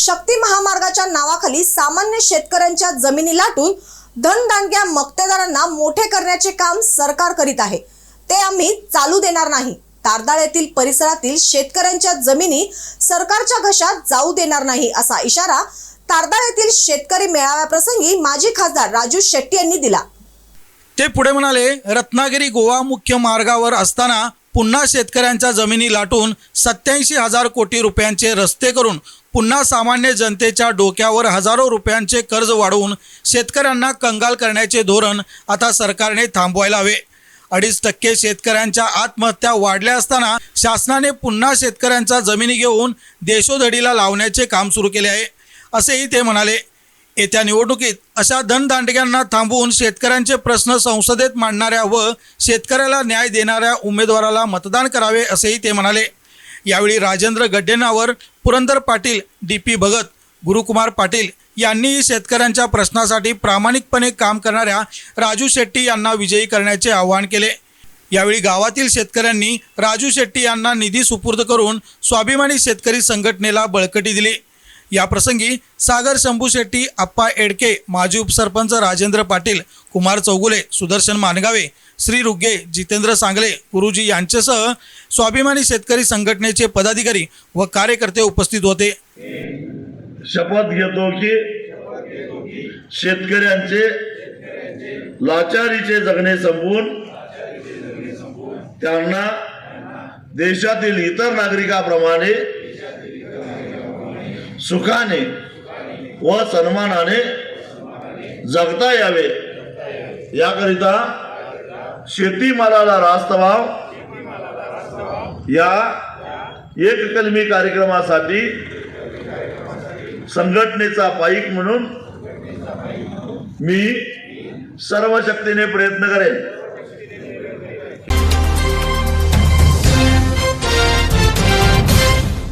शक्ती महामार्गाच्या नावाखाली सामान्य शेतकऱ्यांच्या जमिनी लाटून धनदांडग्या मक्तेदारांना मोठे करण्याचे काम सरकार करीत आहे. ते आम्ही चालू देणार नाही. तारदाळ येथील परिसरातील शेतकऱ्यांच्या जमिनी सरकारच्या घशात जाऊ देणार नाही असा इशारा तारदाळ येथील शेतकरी मेळाव्याप्रसंगी माजी खासदार राजू शेट्टी यांनी दिला. ते पुढे म्हणाले रत्नागिरी गोवा मुख्य मार्गावर असताना पुन्हा शेतकऱ्यांच्या जमिनी लाटून सत्याऐंशी हजार कोटी रुपयांचे रस्ते करून पुन्हा सामान्य जनतेच्या डोक्यावर हजारो रुपयांचे कर्ज वाढवून शेतकऱ्यांना कंगाल करण्याचे धोरण आता सरकारने थांबवायला हवे. अडीच टक्के शेतकऱ्यांच्या आत्महत्या वाढल्या असताना शासनाने पुन्हा शेतकऱ्यांच्या जमिनी घेऊन देशोधडीला लावण्याचे काम सुरू केले आहे. असेही ते म्हणाले. येत्या निवडणुकीत अशा धनदांडग्यांना थांबवून शेतकऱ्यांचे प्रश्न संसदेत मांडणाऱ्या व शेतकऱ्याला न्याय देणाऱ्या उमेदवाराला मतदान करावे असेही ते म्हणाले. यावेळी राजेंद्र गड्डेनावर पुरंदर पाटील डी पी भगत गुरुकुमार पाटील यांनीही शेतकऱ्यांच्या प्रश्नासाठी प्रामाणिकपणे काम करणाऱ्या राजू शेट्टी यांना विजयी करण्याचे आवाहन केले. यावेळी गावातील शेतकऱ्यांनी राजू शेट्टी यांना निधी सुपूर्द करून स्वाभिमानी शेतकरी संघटनेला बळकटी दिली. याप्रसंगी सागर शंभू शेट्टी आप्पा एडके माजी उपसरपंच राजेंद्र पाटील कुमार चौगुले सुदर्शन मानगावे श्री रुग्गे जितेंद्र सांगले गुरुजी यांच्यासह स्वाभिमानी शेतकरी संघटनेचे पदाधिकारी व कार्यकर्ते उपस्थित होते. शपथ घेतो की शेतकऱ्यांचे लाचारीचे जगणे संपवून त्यांना देशातील इतर नागरिकाप्रमाणे सुखाने व सन्मानाने जगता यावे. याकरिता शेतीमालाला रास्त भाव या एक कलमी कार्यक्रमासाठी संघटनेचा पाईक म्हणून मी सर्व शक्तीने प्रयत्न करेन.